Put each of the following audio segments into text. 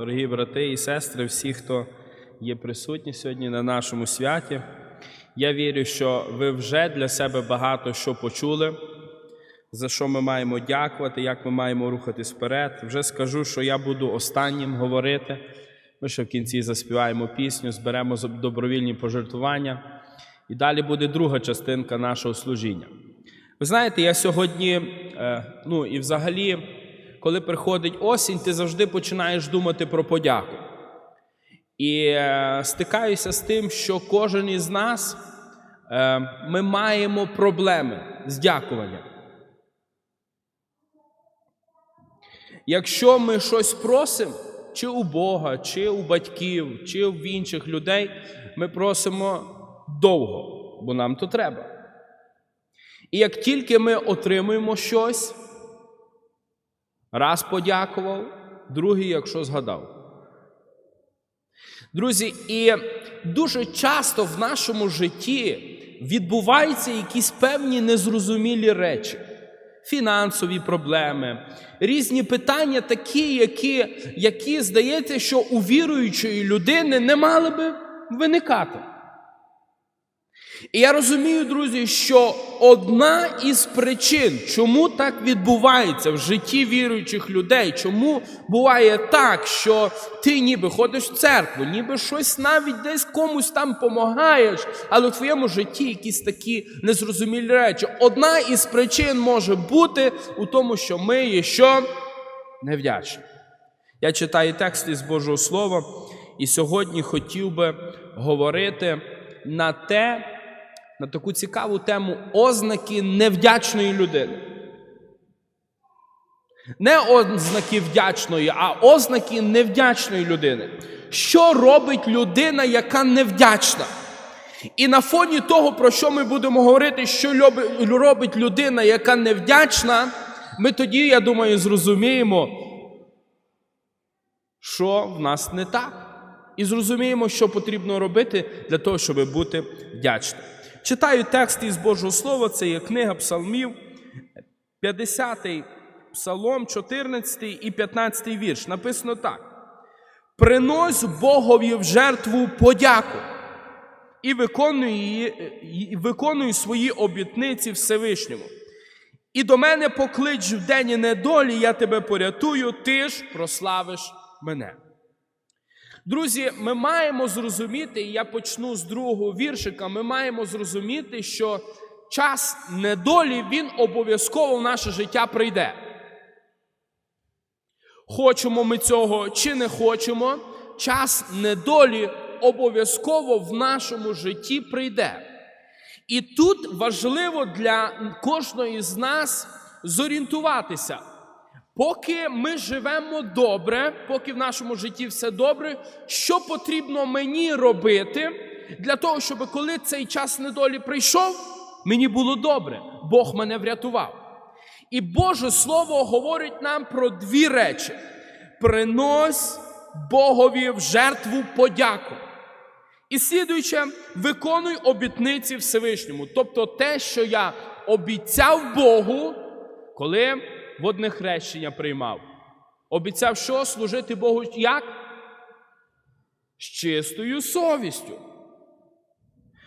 дорогі брати і сестри, всі, хто є присутні сьогодні на нашому святі. Я вірю, що ви вже для себе багато що почули, за що ми маємо дякувати, як ми маємо рухатись вперед. Вже скажу, що я буду останнім говорити. Ми ще в кінці заспіваємо пісню, зберемо добровільні пожертвування. І далі буде друга частинка нашого служіння. Ви знаєте, я сьогодні, е, ну і взагалі, коли приходить осінь, ти завжди починаєш думати про подяку. І е, стикаюся з тим, що кожен із нас е, ми маємо проблеми з дякуванням. Якщо ми щось просимо, чи у Бога, чи у батьків, чи в інших людей, ми просимо довго, бо нам то треба. І як тільки ми отримуємо щось, раз подякував, другий, якщо згадав. Друзі, і дуже часто в нашому житті відбуваються якісь певні незрозумілі речі, фінансові проблеми, різні питання, такі, які, які здається, що у віруючої людини не мали би виникати. І я розумію, друзі, що одна із причин, чому так відбувається в житті віруючих людей, чому буває так, що ти ніби ходиш в церкву, ніби щось навіть десь комусь там помагаєш, але в твоєму житті якісь такі незрозумілі речі. Одна із причин може бути у тому, що ми є що невдячні. Я читаю текст із Божого Слова, і сьогодні хотів би говорити на те, на таку цікаву тему ознаки невдячної людини. Не ознаки вдячної, а ознаки невдячної людини. Що робить людина, яка невдячна? І на фоні того, про що ми будемо говорити, що робить людина, яка невдячна, ми тоді, я думаю, зрозуміємо, що в нас не так. І зрозуміємо, що потрібно робити для того, щоб бути вдячним. Читаю текст із Божого Слова, це є книга Псалмів, 50-й Псалом, 14 і 15 вірш. Написано так: Принось Богові в жертву подяку і виконуй, виконуй свої обітниці Всевишньому. І до мене поклич в день недолі, я тебе порятую, ти ж прославиш мене. Друзі, ми маємо зрозуміти, і я почну з другого віршика. Ми маємо зрозуміти, що час недолі він обов'язково в наше життя прийде. Хочемо ми цього чи не хочемо, час недолі обов'язково в нашому житті прийде. І тут важливо для кожної з нас зорієнтуватися. Поки ми живемо добре, поки в нашому житті все добре, що потрібно мені робити для того, щоб коли цей час недолі прийшов, мені було добре, Бог мене врятував. І Боже Слово говорить нам про дві речі: принось Богові в жертву подяку. І слідуюче, виконуй обітниці Всевишньому, тобто те, що я обіцяв Богу, коли водне хрещення приймав. Обіцяв, що служити Богу як? З чистою совістю.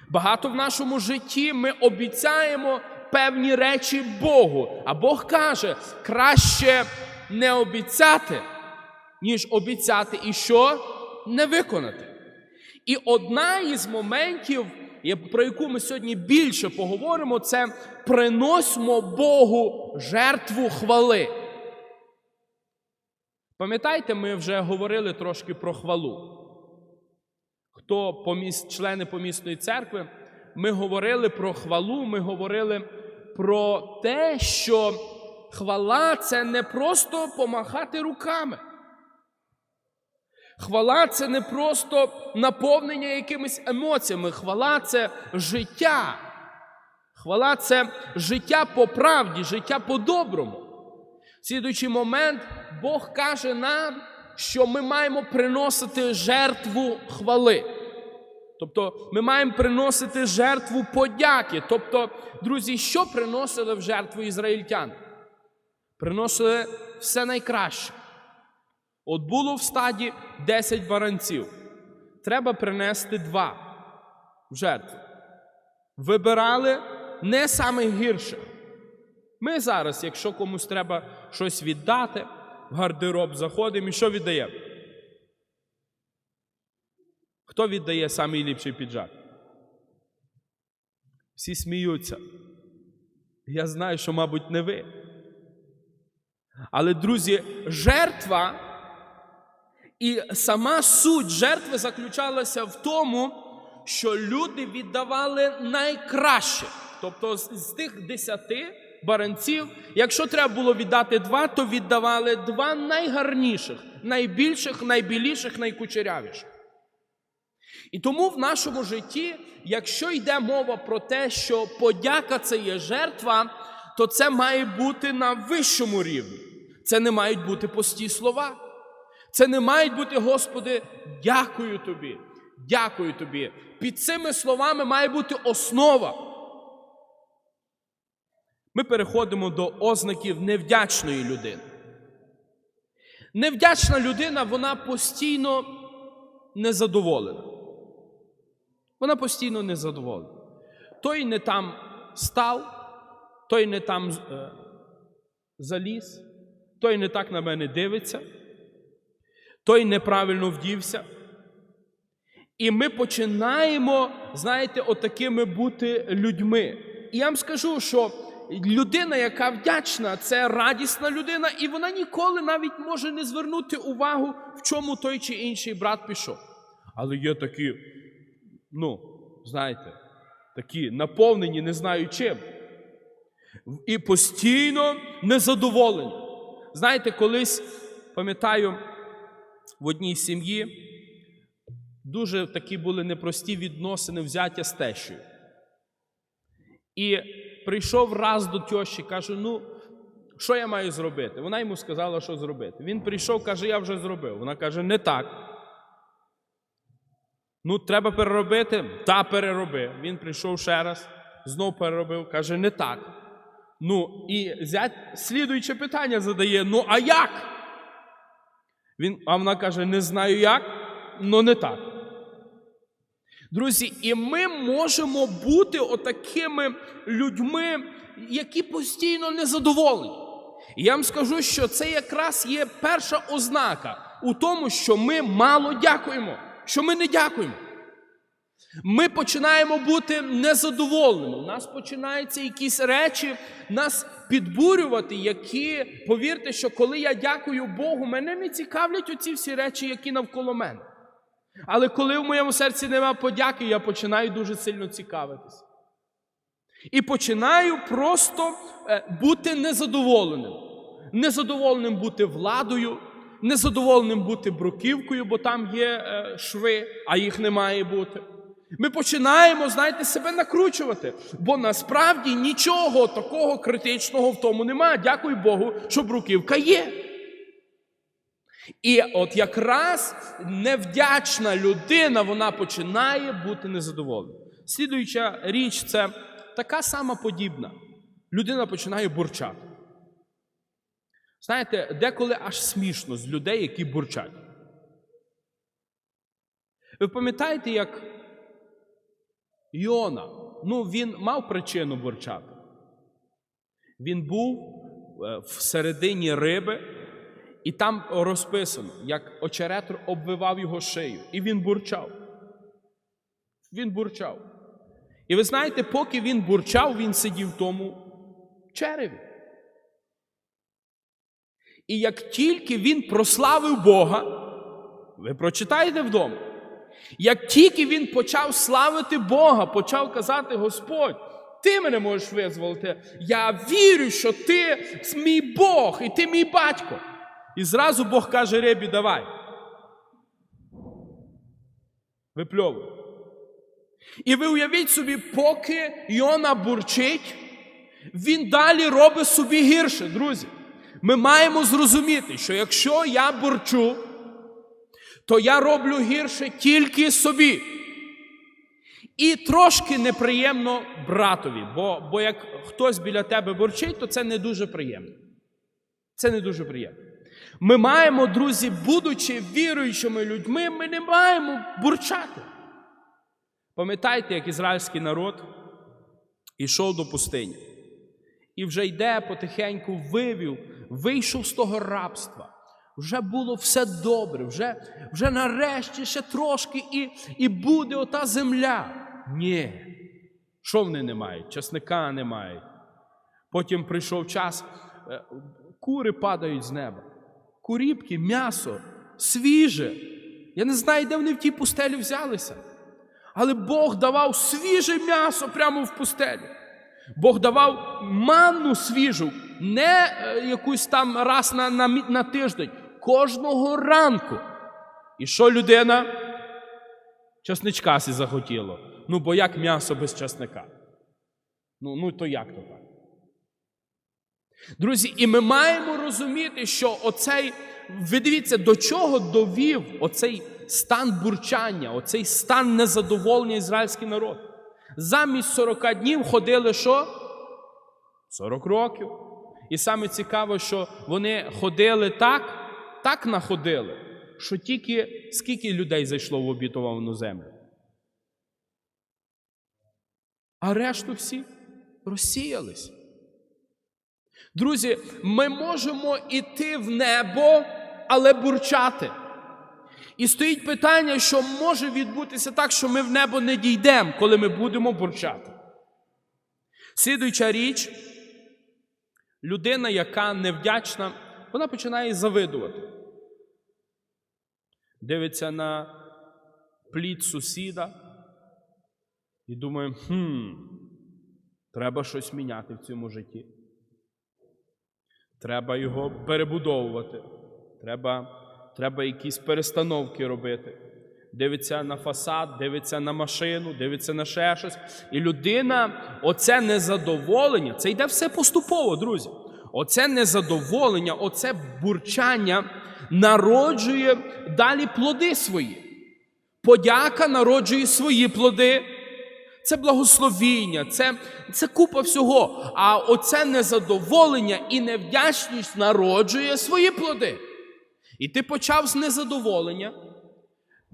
Багато в нашому житті ми обіцяємо певні речі Богу. А Бог каже, краще не обіцяти, ніж обіцяти і що не виконати. І одна із моментів, про яку ми сьогодні більше поговоримо, це приносимо Богу жертву хвали. Пам'ятаєте, ми вже говорили трошки про хвалу. Хто поміс... члени помісної церкви, ми говорили про хвалу, ми говорили про те, що хвала це не просто помахати руками. Хвала це не просто наповнення якимись емоціями. Хвала це життя. Хвала це життя по правді, життя по-доброму. Слідуючий момент Бог каже нам, що ми маємо приносити жертву хвали. Тобто ми маємо приносити жертву подяки. Тобто, друзі, що приносили в жертву ізраїльтяни? Приносили все найкраще. От було в стаді 10 баранців. Треба принести два в жертву. Вибирали не саме гірше. Ми зараз, якщо комусь треба щось віддати, в гардероб заходимо і що віддаємо? Хто віддає самий ліпший піджак? Всі сміються. Я знаю, що, мабуть, не ви. Але, друзі, жертва і сама суть жертви заключалася в тому, що люди віддавали найкраще. Тобто з, тих десяти баранців, якщо треба було віддати два, то віддавали два найгарніших, найбільших, найбіліших, найкучерявіших. І тому в нашому житті, якщо йде мова про те, що подяка це є жертва, то це має бути на вищому рівні. Це не мають бути пусті слова. Це не мають бути, Господи, дякую тобі, дякую тобі. Під цими словами має бути основа. Ми переходимо до ознаків невдячної людини. Невдячна людина, вона постійно незадоволена. Вона постійно незадоволена. Той не там став, той не там е, заліз, той не так на мене дивиться, той неправильно вдівся. І ми починаємо, знаєте, отакими бути людьми. І я вам скажу, що людина, яка вдячна, це радісна людина, і вона ніколи навіть може не звернути увагу, в чому той чи інший брат пішов. Але є такі, ну, знаєте, такі наповнені, не знаю чим. І постійно незадоволені. Знаєте, колись, пам'ятаю, в одній сім'ї дуже такі були непрості відносини взяття з тещою. І прийшов раз до тещі, каже: ну, що я маю зробити? Вона йому сказала, що зробити. Він прийшов, каже, я вже зробив. Вона каже, не так. Ну, треба переробити? Та перероби. Він прийшов ще раз, знов переробив, каже, не так. Ну, і зять слідуюче питання задає: ну, а як? Він, а вона каже: не знаю як, але не так. Друзі, і ми можемо бути отакими людьми, які постійно незадоволені. І я вам скажу, що це якраз є перша ознака у тому, що ми мало дякуємо, що ми не дякуємо. Ми починаємо бути незадоволеними. У нас починаються якісь речі нас підбурювати, які, повірте, що коли я дякую Богу, мене не цікавлять оці всі речі, які навколо мене. Але коли в моєму серці нема подяки, я починаю дуже сильно цікавитися. І починаю просто е, бути незадоволеним. Незадоволеним бути владою, незадоволеним бути бруківкою, бо там є е, шви, а їх не має бути. Ми починаємо, знаєте, себе накручувати, бо насправді нічого такого критичного в тому немає. Дякую Богу, що бруківка є. І от якраз невдячна людина, вона починає бути незадоволена. Слідуюча річ це така сама подібна. Людина починає бурчати. Знаєте, деколи аж смішно з людей, які бурчать. Ви пам'ятаєте, як Йона, ну він мав причину бурчати. Він був е, всередині риби, і там розписано, як очерет обвивав його шию. І він бурчав. Він бурчав. І ви знаєте, поки він бурчав, він сидів в тому череві. І як тільки він прославив Бога, ви прочитаєте вдома, як тільки він почав славити Бога, почав казати Господь, ти мене можеш визволити, я вірю, що ти мій Бог і ти мій батько. І зразу Бог каже рибі, давай. Випльовуй. І ви уявіть собі, поки Йона бурчить, він далі робить собі гірше, друзі. Ми маємо зрозуміти, що якщо я бурчу, то я роблю гірше тільки собі. І трошки неприємно братові, бо, бо як хтось біля тебе бурчить, то це не дуже приємно. Це не дуже приємно. Ми маємо, друзі, будучи віруючими людьми, ми не маємо бурчати. Пам'ятаєте, як ізраїльський народ ішов до пустині і вже йде потихеньку вивів, вийшов з того рабства. Вже було все добре, вже, вже нарешті ще трошки і, і буде ота земля. Ні. Що вони не мають? Часника не мають. Потім прийшов час, е, кури падають з неба. Куріпки, м'ясо, свіже. Я не знаю, де вони в тій пустелі взялися. Але Бог давав свіже м'ясо прямо в пустелі. Бог давав манну свіжу, не е, якусь там раз на, на, на тиждень, кожного ранку. І що людина? Часничка сі захотіло. Ну, бо як м'ясо без часника? Ну, ну то як то так? Друзі, і ми маємо розуміти, що оцей, ви дивіться, до чого довів оцей стан бурчання, оцей стан незадоволення ізраїльський народ. Замість 40 днів ходили що? 40 років. І саме цікаво, що вони ходили так, так находили, що тільки скільки людей зайшло в обітовану землю. А решту всі розсіялись. Друзі, ми можемо йти в небо, але бурчати. І стоїть питання, що може відбутися так, що ми в небо не дійдемо, коли ми будемо бурчати. Слідуюча річ, людина, яка невдячна, вона починає завидувати. Дивиться на плід сусіда і думає, хм, треба щось міняти в цьому житті. Треба його перебудовувати. Треба, треба якісь перестановки робити. Дивиться на фасад, дивиться на машину, дивиться на ще щось. І людина, оце незадоволення, це йде все поступово, друзі. Оце незадоволення, оце бурчання народжує далі плоди свої. Подяка народжує свої плоди. Це благословіння, це, це купа всього. А оце незадоволення і невдячність народжує свої плоди. І ти почав з незадоволення,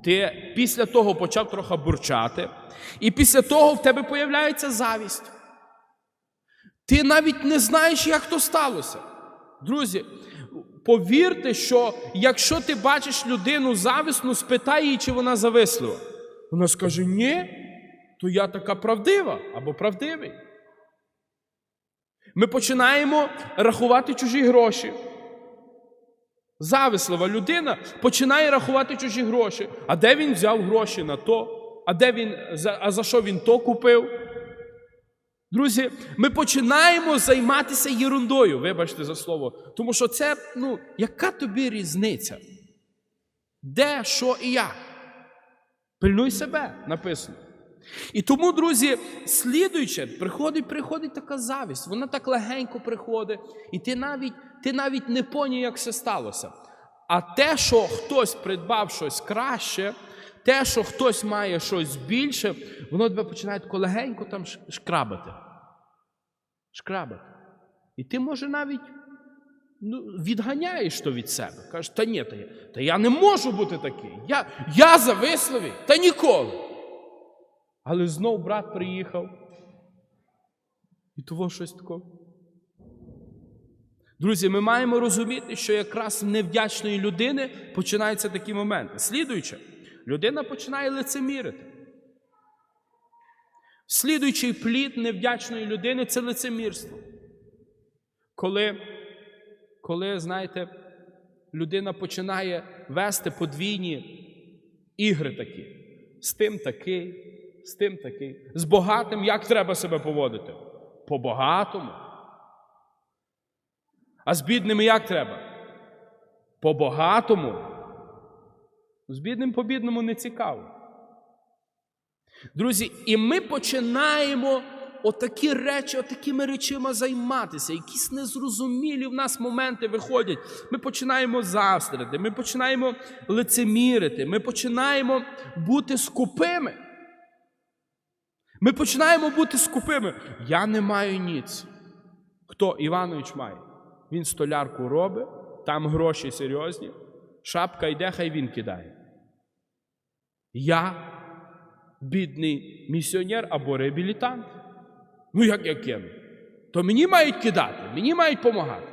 ти після того почав трохи бурчати, і після того в тебе появляється завість. Ти навіть не знаєш, як то сталося. Друзі, повірте, що якщо ти бачиш людину завісну, спитай її, чи вона завислива. Вона скаже: ні, то я така правдива або правдивий. Ми починаємо рахувати чужі гроші. Завислива людина починає рахувати чужі гроші. А де він взяв гроші на то? А де він, а за що він то купив? Друзі, ми починаємо займатися єрундою, вибачте за слово. Тому що це, ну, яка тобі різниця? Де, що і як? Пильнуй себе, написано. І тому, друзі, слідуючи, приходить, приходить така завість, вона так легенько приходить, і ти навіть, ти навіть не поняв, як це сталося. А те, що хтось придбав щось краще, те, що хтось має щось більше, воно тебе починає тако легенько там шкрабати. Шкрабати. І ти, може, навіть ну, відганяєш то від себе. Кажеш, та ні, та я, та я не можу бути такий. Я, я зависливий, та ніколи. Але знов брат приїхав. І того щось таке. Друзі, ми маємо розуміти, що якраз невдячної людини починаються такі моменти. Слідуючи, людина починає лицемірити. Слідуючий плід невдячної людини це лицемірство. Коли, коли, знаєте, людина починає вести подвійні ігри такі. З тим такий, з тим такий. З богатим як треба себе поводити? По-багатому. А з бідними як треба? По-багатому. З бідним по бідному не цікаво. Друзі, і ми починаємо отакі речі, отакими речима займатися. Якісь незрозумілі в нас моменти виходять. Ми починаємо заздрити, ми починаємо лицемірити, ми починаємо бути скупими. Ми починаємо бути скупими. Я не маю ніц. Хто Іванович має? Він столярку робить, там гроші серйозні, шапка йде, хай він кидає. Я бідний місіонер або реабілітант. Ну, як я кину? То мені мають кидати, мені мають допомагати.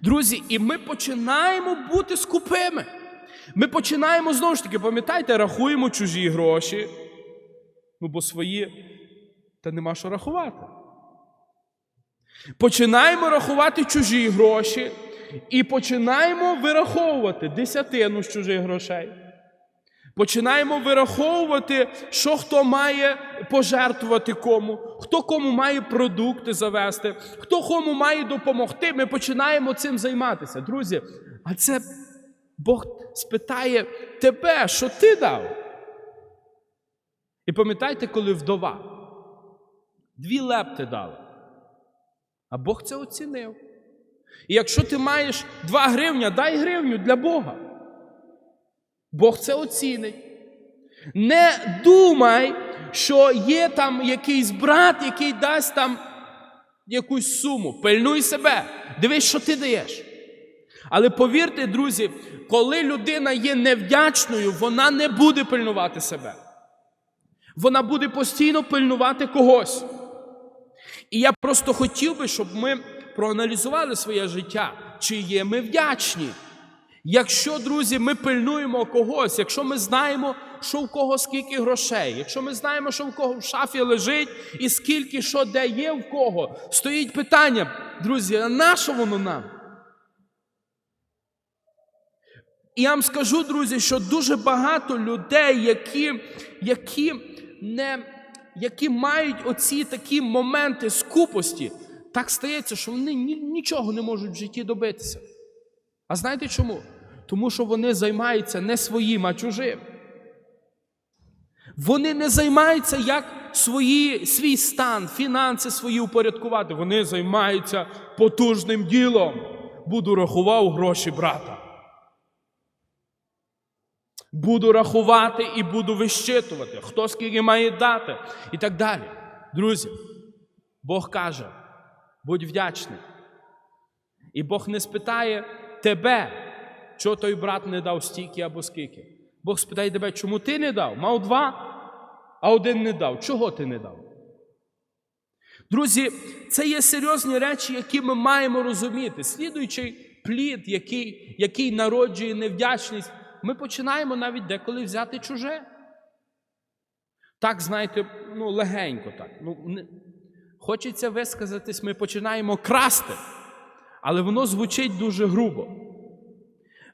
Друзі, і ми починаємо бути скупими. Ми починаємо знову ж таки, пам'ятаєте, рахуємо чужі гроші. Ну, бо свої, та нема що рахувати. Починаємо рахувати чужі гроші і починаємо вираховувати десятину з чужих грошей. Починаємо вираховувати, що хто має пожертвувати кому, хто кому має продукти завести, хто кому має допомогти. Ми починаємо цим займатися. Друзі, а це Бог спитає тебе, що ти дав. І пам'ятайте, коли вдова, дві лепти дали. А Бог це оцінив. І якщо ти маєш 2 гривня, дай гривню для Бога. Бог це оцінить. Не думай, що є там якийсь брат, який дасть там якусь суму. Пильнуй себе. Дивись, що ти даєш. Але повірте, друзі, коли людина є невдячною, вона не буде пильнувати себе. Вона буде постійно пильнувати когось. І я просто хотів би, щоб ми проаналізували своє життя, чи є ми вдячні. Якщо, друзі, ми пильнуємо когось, якщо ми знаємо, що в кого скільки грошей, якщо ми знаємо, що в кого в шафі лежить і скільки що де є в кого, стоїть питання, друзі, а на що воно нам? І я вам скажу, друзі, що дуже багато людей, які, які, не, які мають оці такі моменти скупості, так стається, що вони ні- нічого не можуть в житті добитися. А знаєте чому? Тому що вони займаються не своїм, а чужим. Вони не займаються, як свої, свій стан, фінанси свої упорядкувати. Вони займаються потужним ділом. Буду рахував гроші брата. Буду рахувати і буду вищитувати, хто скільки має дати і так далі. Друзі, Бог каже: будь вдячний. І Бог не спитає тебе, чого той брат не дав стільки або скільки. Бог спитає тебе, чому ти не дав? Мав два, а один не дав. Чого ти не дав? Друзі, це є серйозні речі, які ми маємо розуміти. Слідуючий плід, який, який народжує невдячність, ми починаємо навіть деколи взяти чуже. Так, знаєте, ну, легенько так. Ну, не... Хочеться висказатись, ми починаємо красти, але воно звучить дуже грубо.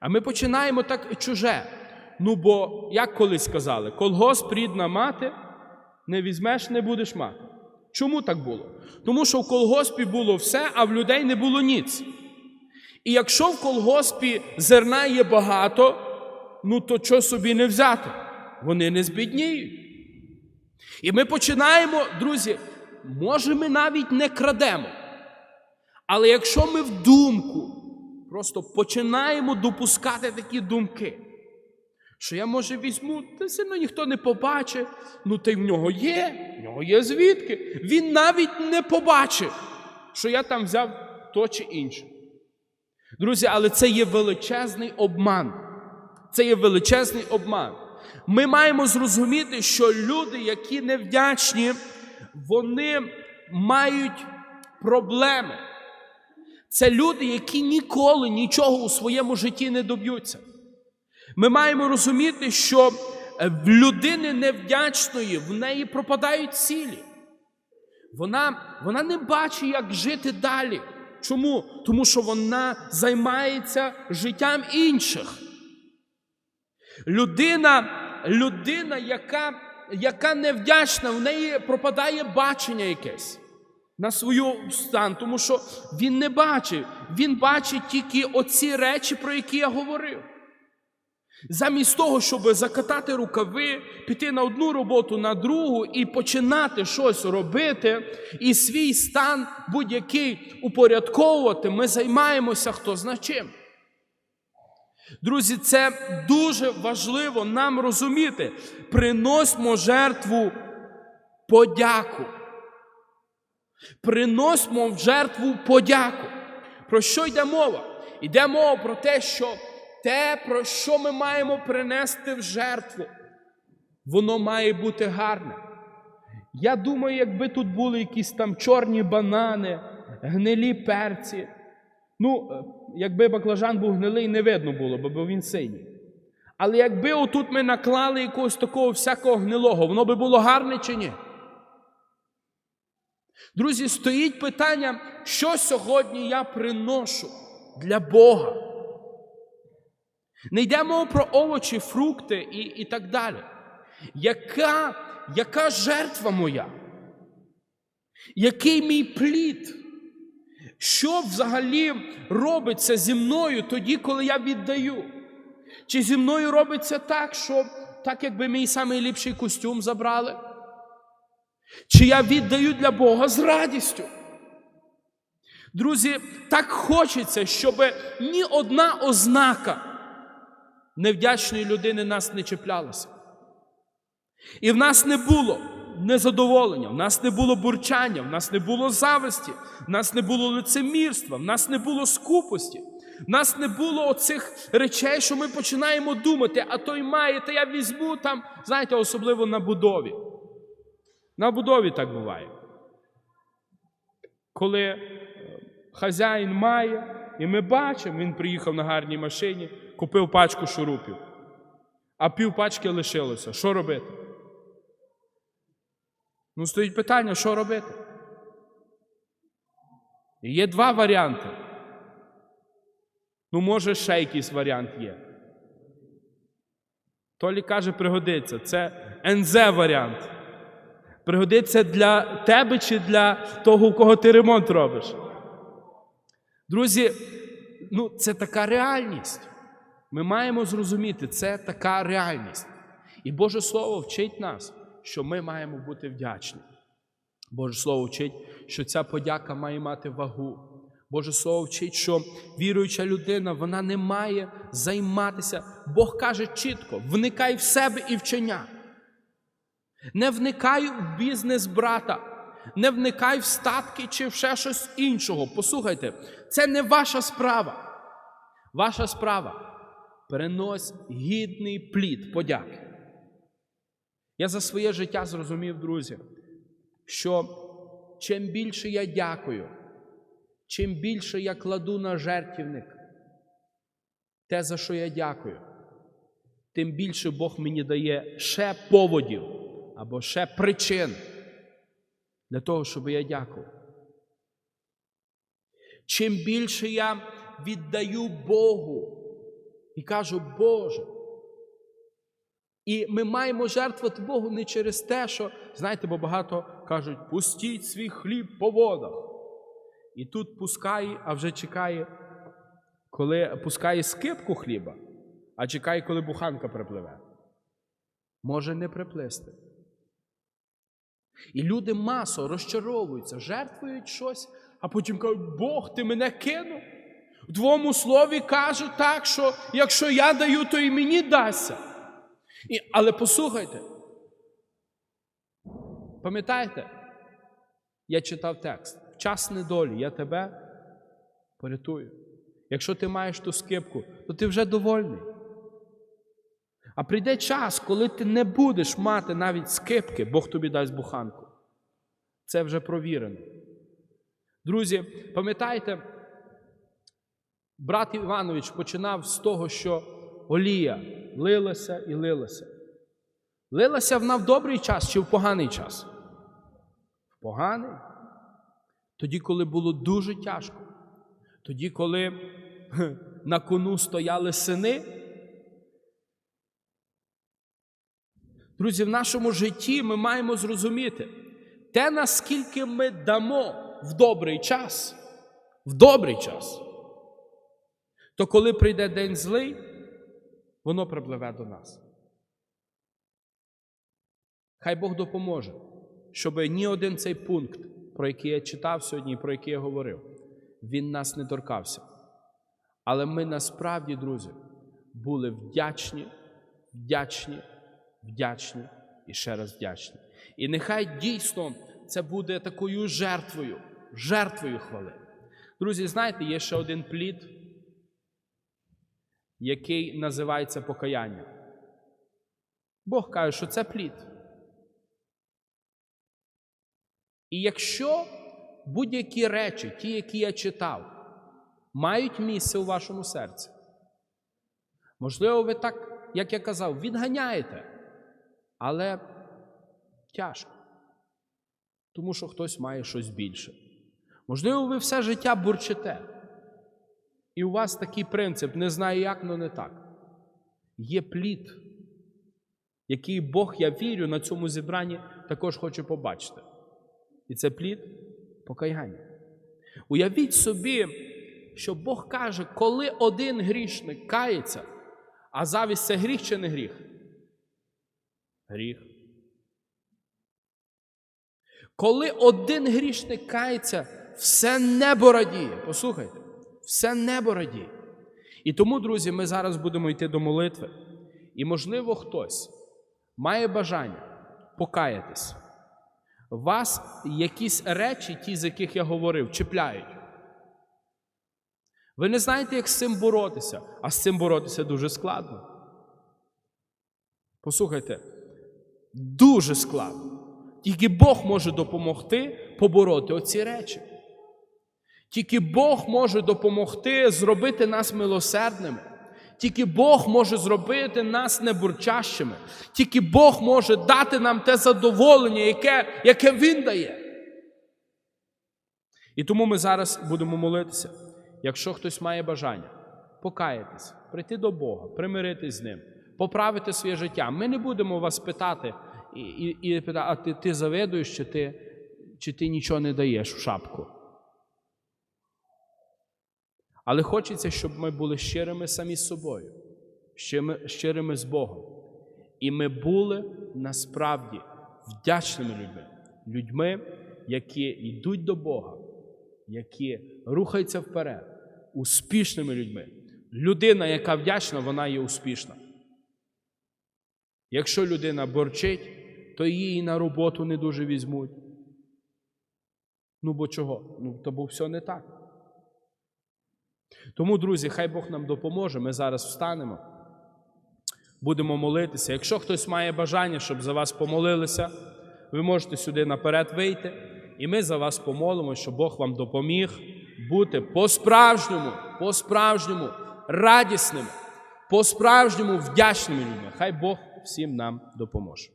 А ми починаємо так чуже. Ну, бо, як колись сказали, колгосп рідна мати, не візьмеш, не будеш мати. Чому так було? Тому що в колгоспі було все, а в людей не було ніц. І якщо в колгоспі зерна є багато, ну то що собі не взяти? Вони не збідніють. І ми починаємо, друзі, може, ми навіть не крадемо. Але якщо ми в думку просто починаємо допускати такі думки, що я, може, візьму, та одно ніхто не побачить, ну та й в нього є, в нього є звідки. Він навіть не побачив, що я там взяв то чи інше. Друзі, але це є величезний обман. Це є величезний обман. Ми маємо зрозуміти, що люди, які невдячні, вони мають проблеми. Це люди, які ніколи нічого у своєму житті не доб'ються. Ми маємо розуміти, що в людини невдячної в неї пропадають цілі. Вона, вона не бачить, як жити далі. Чому? Тому що вона займається життям інших. Людина, людина яка, яка невдячна, в неї пропадає бачення якесь на свою стан, тому що він не бачив. Він бачить тільки оці речі, про які я говорив. Замість того, щоб закатати рукави, піти на одну роботу, на другу і починати щось робити, і свій стан будь-який упорядковувати, ми займаємося хто зна чим. Друзі, це дуже важливо нам розуміти. Приносьмо жертву подяку. Приносьмо в жертву подяку. Про що йде мова? Йде мова про те, що те, про що ми маємо принести в жертву, воно має бути гарне. Я думаю, якби тут були якісь там чорні банани, гнилі перці. Ну, якби баклажан був гнилий, не видно було, бо він синій. Але якби отут ми наклали якогось такого всякого гнилого, воно би було гарне чи ні? Друзі, стоїть питання, що сьогодні я приношу для Бога. Не йде мова про овочі, фрукти і, і так далі. Яка, яка жертва моя? Який мій плід? Що взагалі робиться зі мною тоді, коли я віддаю? Чи зі мною робиться так, що так, якби мій найліпший костюм забрали? Чи я віддаю для Бога з радістю? Друзі, так хочеться, щоб ні одна ознака невдячної людини нас не чіплялася. І в нас не було незадоволення, в нас не було бурчання, в нас не було зависті, в нас не було лицемірства, в нас не було скупості, в нас не було оцих речей, що ми починаємо думати, а той має, та я візьму там, знаєте, особливо на будові. На будові так буває. Коли е, хазяїн має, і ми бачимо, він приїхав на гарній машині, купив пачку шурупів, а пів пачки лишилося. Що робити? Ну, стоїть питання, що робити? І Є два варіанти. Ну, може, ще якийсь варіант є. Толі каже, пригодиться. Це НЗ варіант. Пригодиться для тебе чи для того, у кого ти ремонт робиш. Друзі, ну це така реальність. Ми маємо зрозуміти, це така реальність. І Боже Слово вчить нас, що ми маємо бути вдячні. Боже Слово вчить, що ця подяка має мати вагу. Боже Слово вчить, що віруюча людина вона не має займатися. Бог каже чітко: вникай в себе і вчення. Не вникай в бізнес брата, не вникай в статки чи в ще щось іншого. Послухайте, це не ваша справа. Ваша справа перенось гідний плід подяки. Я за своє життя зрозумів, друзі, що чим більше я дякую, чим більше я кладу на жертівник, те, за що я дякую, тим більше Бог мені дає ще поводів або ще причин для того, щоб я дякував. Чим більше я віддаю Богу і кажу, Боже. І ми маємо жертвувати Богу не через те, що, знаєте, бо багато кажуть, пустіть свій хліб по водах. І тут пускає, а вже чекає, коли пускає скипку хліба, а чекає, коли буханка припливе. Може не приплисти. І люди масово розчаровуються, жертвують щось, а потім кажуть, Бог, ти мене кинув. В твоєму слові каже так, що якщо я даю, то і мені дасться. І, Але послухайте, пам'ятаєте, я читав текст. В час недолі я тебе порятую. Якщо ти маєш ту скипку, то ти вже довольний. А прийде час, коли ти не будеш мати навіть скипки, Бог тобі дасть буханку. Це вже провірено. Друзі, пам'ятаєте, брат Іванович починав з того, що олія лилася і лилася. Лилася вона в добрий час чи в поганий час? В поганий. Тоді, коли було дуже тяжко. Тоді, коли на кону стояли сини. Друзі, в нашому житті ми маємо зрозуміти те, наскільки ми дамо в добрий час, в добрий час, то коли прийде день злий, воно припливе до нас. Хай Бог допоможе, щоб ні один цей пункт, про який я читав сьогодні про який я говорив, він нас не торкався. Але ми насправді, друзі, були вдячні, вдячні, вдячні і ще раз вдячні. І нехай дійсно це буде такою жертвою, жертвою хвали. Друзі, знаєте, є ще один плід, який називається покаяння. Бог каже, що це плід. І якщо будь-які речі, ті, які я читав, мають місце у вашому серці, можливо, ви так, як я казав, відганяєте, але тяжко, тому що хтось має щось більше. Можливо, ви все життя бурчите. І у вас такий принцип, не знаю як, але не так. Є плід, який Бог, я вірю, на цьому зібранні також хоче побачити. І це плід покаяння. Уявіть собі, що Бог каже, коли один грішник кається, а завість це гріх чи не гріх? Гріх. Коли один грішник кається, все небо радіє. Послухайте, все небо радіє. І тому, друзі, ми зараз будемо йти до молитви. І, можливо, хтось має бажання покаятись. Вас якісь речі, ті, з яких я говорив, чіпляють. Ви не знаєте, як з цим боротися, а з цим боротися дуже складно. Послухайте, дуже складно. Тільки Бог може допомогти побороти оці речі. Тільки Бог може допомогти зробити нас милосердними. Тільки Бог може зробити нас небурчащими. Тільки Бог може дати нам те задоволення, яке, яке Він дає. І тому ми зараз будемо молитися. Якщо хтось має бажання покаятись, прийти до Бога, примиритись з Ним, поправити своє життя. Ми не будемо вас питати і, і, і питати, ти завидуєш, чи ти, чи ти нічого не даєш в шапку. Але хочеться, щоб ми були щирими самі з собою, щирими, щирими з Богом. І ми були насправді вдячними людьми, людьми, які йдуть до Бога, які рухаються вперед, успішними людьми. Людина, яка вдячна, вона є успішна. Якщо людина борчить, то її на роботу не дуже візьмуть. Ну бо чого? Ну, то бо все не так. Тому, друзі, хай Бог нам допоможе. Ми зараз встанемо, будемо молитися. Якщо хтось має бажання, щоб за вас помолилися, ви можете сюди наперед вийти, і ми за вас помолимо, щоб Бог вам допоміг бути по-справжньому, по-справжньому радісними, по-справжньому вдячними людьми. Хай Бог всім нам допоможе.